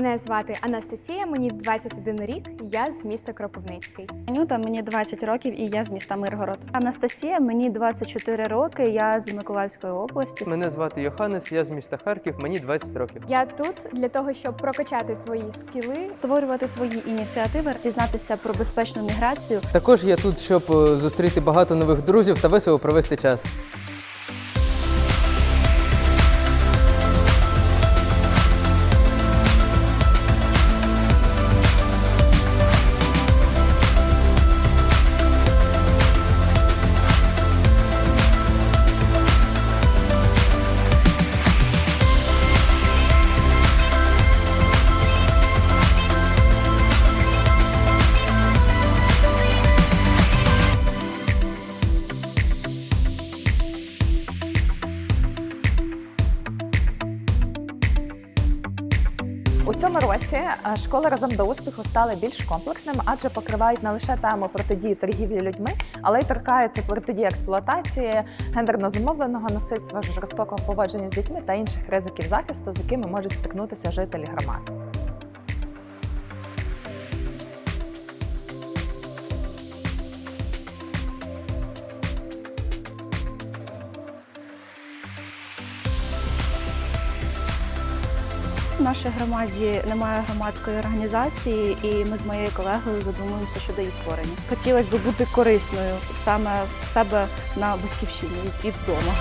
Мене звати Анастасія, мені 21 рік, я з міста Кропивницький. Анюта, мені 20 років і я з міста Миргород. Анастасія, мені 24 роки, я з Миколаївської області. Мене звати Йоханнес, я з міста Харків, мені 20 років. Я тут для того, щоб прокачати свої скіли. Створювати свої ініціативи, дізнатися про безпечну міграцію. Також я тут, щоб е, зустріти багато нових друзів та весело провести час. У цьому році е, школи разом до успіху стали більш комплексними, адже покривають не лише тему протидії торгівлі людьми, але й торкаються протидії експлуатації, гендерно зумовленого насильства, жорстокого поводження з дітьми та інших ризиків захисту, з якими можуть стикнутися жителі громади. В нашій громаді немає громадської організації, і ми з моєю колегою задумуємося щодо її створення. Хотілося б бути корисною саме в себе на батьківщині і вдома.